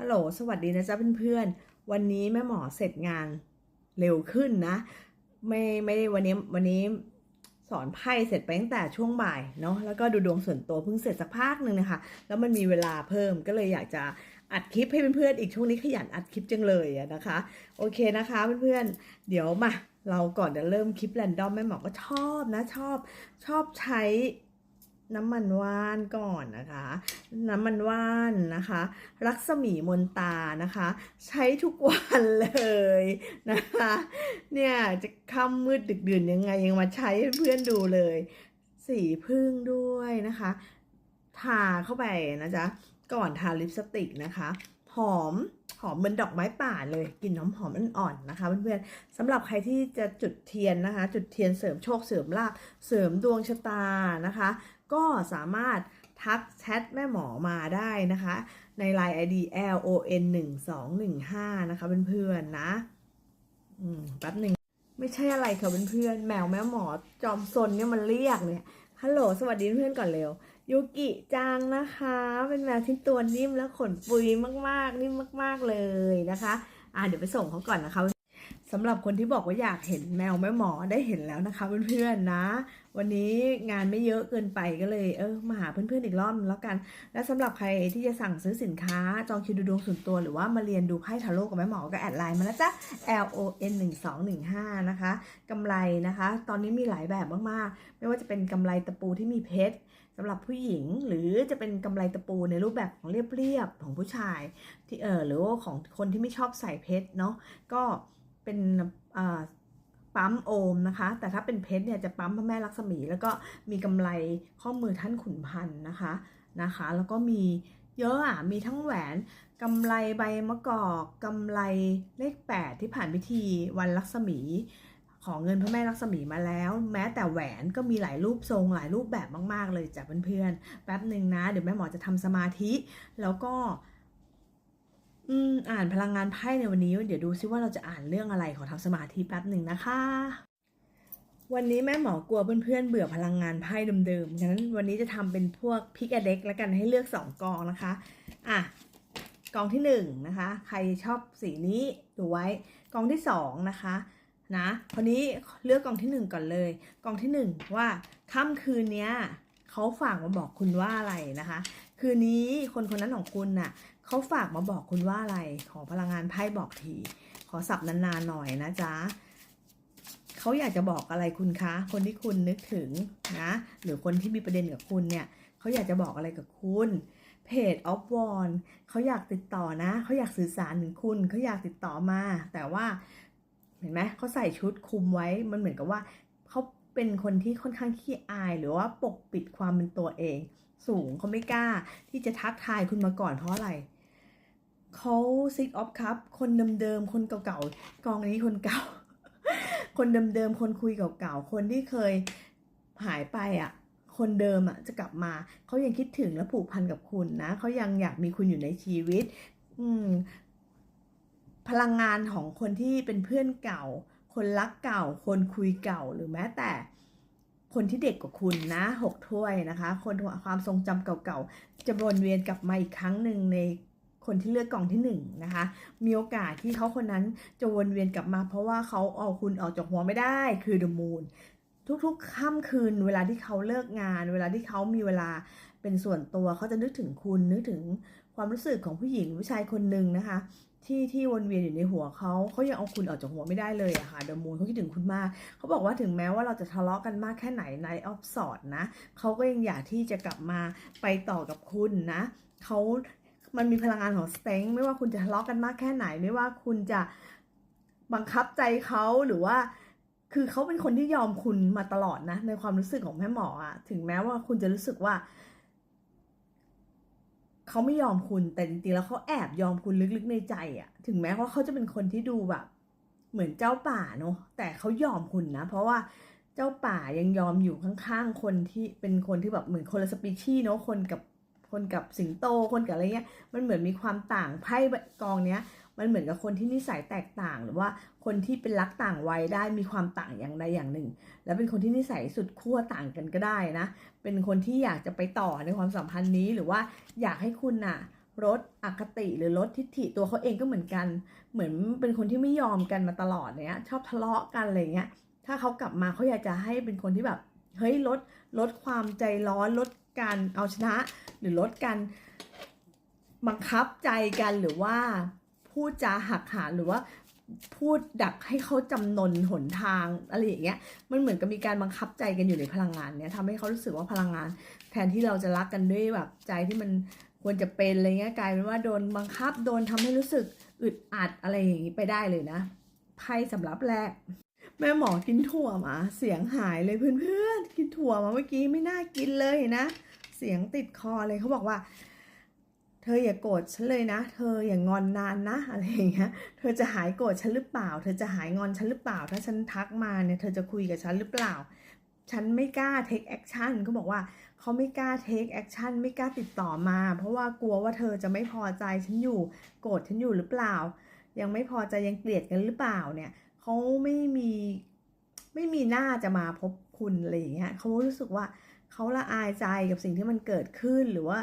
ฮัลโหล สวัสดีนะจ๊ะเพื่อนๆ วันนี้แม่หมอเสร็จงานเร็วขึ้นนะ ไม่ไม่ได้วันนี้วันนี้สอนไพ่เสร็จไปตั้งแต่ช่วงบ่ายเนาะ แล้วก็ดูดวงส่วนตัวเพิ่งเสร็จสักพักหนึ่งนะคะ แล้วมันมีเวลาเพิ่มก็เลยอยากจะอัดคลิปให้เพื่อนๆ อีกช่วงนี้ขยันอัดคลิปจังเลยนะคะ โอเคนะคะเพื่อนๆ เดี๋ยวมาเราก่อนจะเริ่มคลิปแรนดอมแม่หมอก็ชอบนะชอบชอบใช้ น้ำมันว่านก่อนนะคะ น้ำมันว่านนะคะ รักษมีมนตานะคะ ใช้ทุกวันเลยนะคะ เนี่ยจะค่ำมืดดึกดื่นยังไงยังมาใช้เพื่อนดูเลย สีพึ่งด้วยนะคะ ทาเข้าไปนะจ๊ะ ก่อนทาลิปสติกนะคะ หอมหอมเหมือนดอกไม้ป่าเลยกลิ่นหอมหอมอ่อนๆนะคะเพื่อนๆสำหรับใครที่จะจุดเทียนนะคะ จุดเทียนเสริมโชคเสริมลาภเสริมดวงชะตานะคะ ก็สามารถทักแชทแม่หมอมาได้นะคะ ใน Line ID L O N 1 2 1 5นะคะเพื่อนๆนะอแป๊บหนึ่งไม่ใช่อะไรค่ะเพื่อนๆแมวแม่หมอจอมซนเนี่ยมันเรียกเนี่ยฮัลโหลสวัสดีเพื่อนก่อนเร็วยูกิจังนะคะ เป็นแมวที่ตัวนิ่มและขนปุยมากๆ นิ่มมาก ๆเลยนะคะ อ่าเดี๋ยวไปส่งเขาก่อนนะคะ สำหรับคนที่บอกว่าอยากเห็นแมวแม่หมอได้เห็นแล้วนะคะเพื่อนๆนะ วันนี้งานไม่เยอะเกินไปก็เลยเออมาหาเพื่อนๆอีกรอบนึงแล้วกัน และสำหรับใครที่จะสั่งซื้อสินค้าจองคิวดูดวงส่วนตัว หรือว่ามาเรียนดูไพ่ทาโร่กับแม่หมอก็แอดไลน์มานะจ๊ะ L O N 1 2 1 5นะคะกำไรนะคะ ตอนนี้มีหลายแบบมากๆ ไม่ว่าจะเป็นกำไรตะปูที่มีเพชรสำหรับผู้หญิงหรือจะเป็นกำไรตะปูในรูปแบบของเรียบๆของผู้ชายที่เออหรือว่าของคนที่ไม่ชอบใส่เพชรเนาะก็ เป็นปั๊มโอมนะคะ แต่ถ้าเป็นเพชรเนี่ยจะปั๊มพระแม่ลักษมี แล้วก็มีกำไรข้อมือท่านขุนพันธ์นะคะนะคะ แล้วก็มีเยอะอะมีทั้งแหวนกำไรใบมะกอกกำไรเลข 8 ที่ผ่านพิธีวันลักษมีของเงินพระแม่ลักษมีมาแล้ว แม้แต่แหวนก็มีหลายรูปทรงหลายรูปแบบมาก ๆ เลยจ้ะเพื่อนๆแป๊บหนึ่งนะ เดี๋ยวแม่หมอจะทำสมาธิ แล้วก็ อืม อ่านพลังงานไพ่ในวันนี้ เดี๋ยวดูซิว่าเราจะอ่านเรื่องอะไรขอทำสมาธิแป๊บหนึ่งนะคะ วันนี้แม่หมอกลัวเพื่อนๆเบื่อพลังงานไพ่เดิมๆ ฉะนั้นวันนี้จะทำเป็นพวกพิกเด็กแล้วกันให้เลือกสองกองนะคะ อะ กองที่หนึ่งนะคะ ใครชอบสีนี้ดูไว้ กองที่สองนะคะ นะคนนี้เลือกกองที่หนึ่งก่อนเลย กองที่หนึ่งว่าค่ำคืนเนี้ยเขาฝากมาบอกคุณว่าอะไรนะคะ คืนนี้คนคนนั้นของคุณน่ะ เขาฝากมาบอกคุณว่าอะไร ขอพลังงานไพ่บอกที ขอสับนานๆหน่อยนะจ๊ะเขาอยากจะบอกอะไรคุณคะ คนที่คุณนึกถึงนะ หรือคนที่มีประเด็นกับคุณเนี่ยเขาอยากจะบอกอะไรกับคุณเพจออฟวอนเขาอยากติดต่อนะเขาอยากสื่อสารถึงคุณเขาอยากติดต่อมา แต่ว่าเห็นไหมเขาใส่ชุดคุมไว้มันเหมือนกับว่าเขาเป็นคนที่ค่อนข้างขี้อาย หรือว่าปกปิดความเป็นตัวเอง สูงเขาไม่กล้าที่จะทักทายคุณมาก่อนเพราะอะไร เขาซิกออฟครับคนเดิมๆคนเก่าๆกองนี้คนเก่า คนเดิมๆคนคุยเก่าๆคนที่เคยหายไปอะ คนเดิมอะจะกลับมาเขายังคิดถึงและผูกพันกับคุณนะเขายังอยากมีคุณอยู่ในชีวิต อืม พลังงานของคนที่เป็นเพื่อนเก่า คนรักเก่า คนคุยเก่าหรือแม้แต่คนที่เด็กกว่าคุณนะหกถ้วยนะคะ คนความทรงจำเก่าๆจะวนเวียนกลับมาอีกครั้งหนึ่งใน คนที่เลือกกล่องที่หนึ่งนะคะ มีโอกาสที่เขาคนนั้นจะวนเวียนกลับมา เพราะว่าเขาเอาคุณออกจากหัวไม่ได้คือ the moon ทุกๆค่ำคืนเวลาที่เขาเลิกงาน เวลาที่เขามีเวลาเป็นส่วนตัวเขาจะนึกถึงคุณนึกถึงความรู้สึกของผู้หญิงผู้ชายคนหนึ่งนะคะ ที่ที่วนเวียนอยู่ในหัวเขาเขายังเอาคุณออกจากหัวไม่ได้เลยอะค่ะเดอะมูนเขาคิดถึงคุณมากเขาบอกว่าถึงแม้ว่าเราจะทะเลาะกันมากแค่ไหนในออฟสอดนะเขาก็ยังอยากที่จะกลับมาไปต่อกับคุณนะเขา มันมีพลังงานของสเต็งไม่ว่าคุณจะทะเลาะกันมากแค่ไหน ไม่ว่าคุณจะบังคับใจเขาหรือว่า คือเขาเป็นคนที่ยอมคุณมาตลอดนะ ในความรู้สึกของแม่หมออะถึงแม้ว่าคุณจะรู้สึกว่าเขาไม่ยอมคุณแต่จริงๆแล้วเขาแอบยอมคุณลึกๆในใจอะถึงแม้ว่าเขาจะเป็นคนที่ดูแบบ เหมือนเจ้าป่าเนาะแต่เขายอมคุณนะ เพราะว่าเจ้าป่ายังยอมอยู่ข้างๆคนที่เป็นคนที่แบบเหมือนคนละสปีชีส์เนาะคนกับ คนกับสิงโตคนกับอะไรเงี้ยมันเหมือนมีความต่างไพ่กองเนี้ยมันเหมือนกับคนที่นิสัยแตกต่าง หรือว่าคนที่เป็นรักต่างวัยได้มีความต่างอย่างใดอย่างหนึ่ง แล้วเป็นคนที่นิสัยสุดขั้วต่างกันก็ได้นะ เป็นคนที่อยากจะไปต่อในความสัมพันธ์นี้หรือว่าอยากให้คุณน่ะลดอคติหรือลดทิฐิตัวเขาเองก็เหมือนกัน เหมือนเป็นคนที่ไม่ยอมกันมาตลอดเนี้ยชอบทะเลาะกันอะไรเงี้ยถ้าเขากลับมาเขาอยากจะให้เป็นคนที่แบบเฮ้ยลดลดความใจร้อนลด การเอาชนะ หรือลดการบังคับใจกันหรือว่าพูดจาหักหาหรือว่าพูดดักให้เขาจำนนหนทางอะไรอย่างเงี้ยมันเหมือนกับมีการบังคับใจกันอยู่ในพลังงานเนี้ยทำให้เขารู้สึกว่าพลังงาน แทนที่เราจะรักกันด้วยแบบใจที่มันควรจะเป็นอะไรเงี้ยกลายเป็นว่าโดนบังคับโดนทำให้รู้สึกอึดอัดอะไรอย่างงี้ไปได้เลยนะไพ่สำหรับแรก แม่หมอกินถั่วมา เสียงหายเลยเพื่อนๆ กินถั่วมาเมื่อกี้ไม่น่ากินเลยนะ เสียงติดคอเลยเขาบอกว่า เธออย่าโกรธฉันเลยนะ เธออย่างงอนนานนะอะไรอย่างเงี้ย เธอจะหายโกรธฉันหรือเปล่า เธอจะหายงอนฉันหรือเปล่า ถ้าฉันทักมาเนี่ยเธอจะคุยกับฉันหรือเปล่า ฉันไม่กล้า take action เขาบอกว่าเขาไม่กล้า take action ไม่กล้าติดต่อมา เพราะว่ากลัวว่าเธอจะไม่พอใจฉันอยู่ โกรธฉันอยู่หรือเปล่า ยังไม่พอใจยังเกลียดกันหรือเปล่าเนี่ย เขาไม่มีไม่มีหน้าจะมาพบคุณอะไรอย่างเงี้ยเขารู้สึกว่าเขาละอายใจกับสิ่งที่มันเกิดขึ้นหรือว่า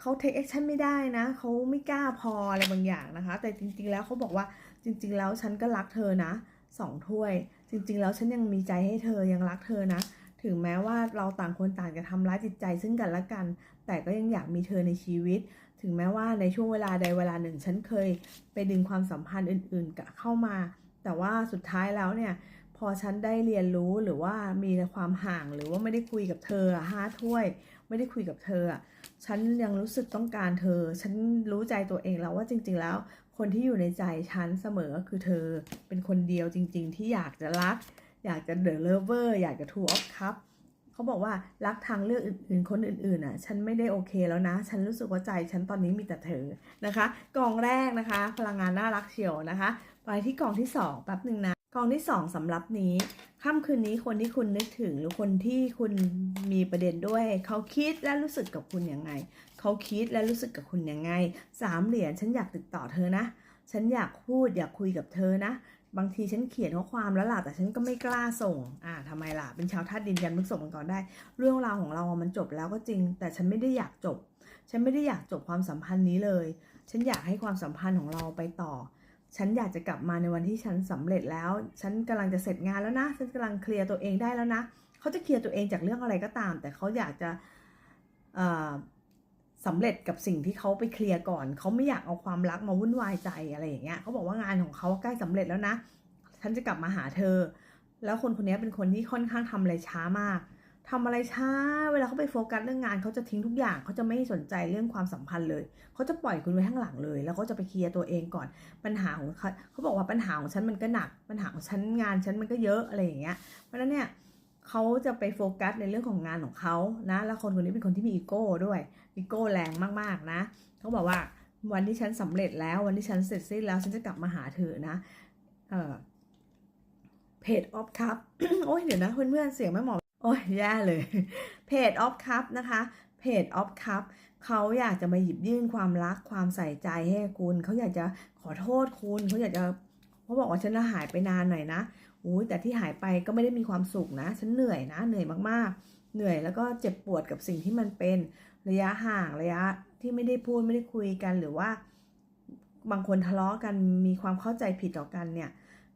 เขา take action ไม่ได้นะ เขาไม่กล้าพออะไรบางอย่างนะคะ แต่จริง ๆ แล้วเขาบอกว่าจริง ๆ แล้วฉันก็รักเธอนะสองถ้วย จริง ๆ แล้วฉันยังมีใจให้เธอยังรักเธอนะ ถึงแม้ว่าเราต่างคนต่างจะทำร้ายจิตใจซึ่งกันและกัน แต่ก็ยังอยากมีเธอในชีวิต ถึงแม้ว่าในช่วงเวลาใดเวลาหนึ่ง ฉันเคยไปดึงความสัมพันธ์อื่นๆกับเข้ามา แต่ว่าสุดท้ายแล้วเนี่ยพอฉันได้เรียนรู้หรือว่ามีความห่างหรือว่าไม่ได้คุยกับเธอห้าถ้วย ไม่ได้คุยกับเธอ ฉันยังรู้สึกต้องการเธอ ฉันรู้ใจตัวเองแล้วว่าจริง ๆ แล้ว คนที่อยู่ในใจฉันเสมอก็คือเธอ เป็นคนเดียวจริง ๆ ที่อยากจะรัก อยากจะเดอะเลเวอร์อยากจะทูออฟคัพเขาบอกว่ารักทางเลือกอื่นๆ คนอื่นๆอะ ฉันไม่ได้โอเคแล้วนะ ฉันรู้สึกว่าใจฉันตอนนี้มีแต่เธอนะคะ กองแรกนะคะ พลังงานน่ารักเชียวนะคะ ไปที่กองที่สองแป๊บหนึ่งนะกองที่สองสำหรับนี้ค่ำคืนนี้คนที่คุณนึกถึง หรือคนที่คุณมีประเด็นด้วย เขาคิดและรู้สึกกับคุณยังไง เขาคิดและรู้สึกกับคุณยังไงสามเหรียญฉันอยากติดต่อเธอนะ ฉันอยากพูดอยากคุยกับเธอนะ บางทีฉันเขียนข้อความแล้วล่ะแต่ฉันก็ไม่กล้าส่ง อ่าทำไมล่ะเป็นชาวธาตุดินกันมึกส่งกันก่อนได้ เรื่องราวของเรามันจบแล้วก็จริง แต่ฉันไม่ได้อยากจบ ฉันไม่ได้อยากจบความสัมพันธ์นี้เลย ฉันอยากให้ความสัมพันธ์ของเราไปต่อ ฉันอยากจะกลับมาในวันที่ฉันสำเร็จแล้ว ฉันกำลังจะเสร็จงานแล้วนะ ฉันกำลังเคลียร์ตัวเองได้แล้วนะ เขาจะเคลียร์ตัวเองจากเรื่องอะไรก็ตาม แต่เขาอยากจะเอ่อสำเร็จกับสิ่งที่เขาไปเคลียร์ก่อน เขาไม่อยากเอาความรักมาวุ่นวายใจอะไรอย่างเงี้ย เขาบอกว่างานของเขาใกล้สำเร็จแล้วนะ ฉันจะกลับมาหาเธอ แล้วคนคนนี้เป็นคนที่ค่อนข้างทำอะไรช้ามาก ทำอะไรช้า เวลาเขาไปโฟกัสเรื่องงานเขาจะทิ้งทุกอย่างเขาจะไม่สนใจเรื่องความสัมพันธ์เลยเขาจะปล่อยคุณไว้ข้างหลังเลย แล้วเขาจะไปเคลียร์ตัวเองก่อนปัญหาของเขาเขาบอกว่าปัญหาของฉันมันก็หนัก ปัญหาของฉันงานฉันมันก็เยอะอะไรอย่างเงี้ยเพราะฉะนั้นเนี่ยเขาจะไปโฟกัสในเรื่องของงานของเขานะ แล้วคนคนนี้เป็นคนที่มีอีโก้ด้วยอีโก้แรงมากๆนะเขาบอกว่าวันที่ฉันสำเร็จแล้ววันที่ฉันเสร็จสิ้นแล้วฉันจะกลับมาหาเธอนะเออเพจออฟคัพโอ้ยเดี๋ยวนะเพื่อนๆเสียงแม่หมอโอ้ยแย่เลยเพจออฟคัพนะคะเพจออฟคัพเขาอยากจะมาหยิบยื่นความรักความใส่ใจให้คุณ เขาอยากจะขอโทษคุณ เขาอยากจะเขาบอกว่าฉันหายไปนานหน่อยนะอุ้ยแต่ที่หายไปก็ไม่ได้มีความสุขนะ ฉันเหนื่อยนะ เหนื่อยมากๆ เหนื่อยแล้วก็เจ็บปวดกับสิ่งที่มันเป็นระยะห่างระยะที่ไม่ได้พูดไม่ได้คุยกันหรือว่า บางคนทะเลาะกันมีความเข้าใจผิดต่อกันเนี่ย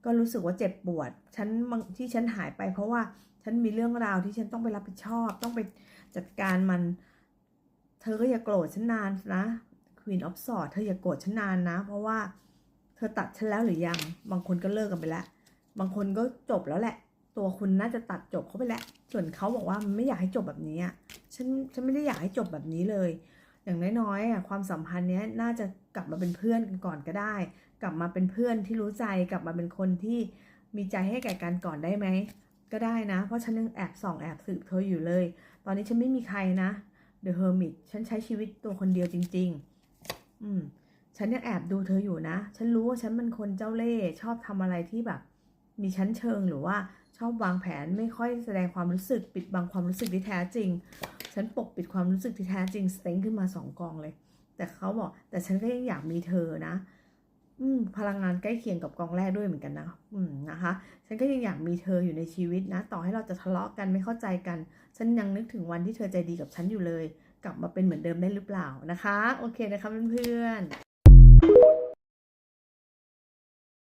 ก็รู้สึกว่าเจ็บปวด ฉันที่ฉันหายไป เพราะว่าฉันมีเรื่องราวที่ฉันต้องไปรับผิดชอบ ต้องไปจัดการมัน เธอก็อย่าโกรธฉันนานนะ Queen of Swords เธออย่าโกรธฉันนานนะ เพราะว่าเธอตัดฉันแล้วหรือยัง บางคนก็เลิกกันไปแล้ว บางคนก็จบแล้วแหละ ตัวคุณน่าจะตัดจบเขาไปแล้ว ส่วนเขาบอกว่ามันไม่อยากให้จบแบบนี้อะฉันฉันไม่ได้อยากให้จบแบบนี้เลย อย่างน้อยๆอะความสัมพันธ์เนี้ยน่าจะกลับมาเป็นเพื่อนกันก่อนก็ได้ กลับมาเป็นเพื่อนที่รู้ใจกลับมาเป็นคนที่มีใจให้แก่กันก่อนได้ไหมก็ได้นะ เพราะฉันยังแอบส่องแอบสืบเธออยู่เลย ตอนนี้ฉันไม่มีใครนะ The Hermit ฉันใช้ชีวิตตัวคนเดียวจริง ๆ อืมฉันยังแอบดูเธออยู่นะ ฉันรู้ว่าฉันเป็นคนเจ้าเล่ห์ชอบทำอะไรที่แบบ มีชั้นเชิงหรือว่าชอบวางแผนไม่ค่อยแสดงความรู้สึกปิดบังความรู้สึกที่แท้จริง ฉันปกปิดความรู้สึกที่แท้จริงสเต็งขึ้นมาสองกองเลย แต่เขาบอกแต่ฉันก็ยังอยากมีเธอนะ อืมพลังงานใกล้เคียงกับกองแรกด้วยเหมือนกันนะ อืมนะคะ ฉันก็ยังอยากมีเธออยู่ในชีวิตนะ ต่อให้เราจะทะเลาะกันไม่เข้าใจกัน ฉันยังนึกถึงวันที่เธอใจดีกับฉันอยู่เลย กลับมาเป็นเหมือนเดิมได้หรือเปล่านะคะ โอเคนะคะเพื่อนๆ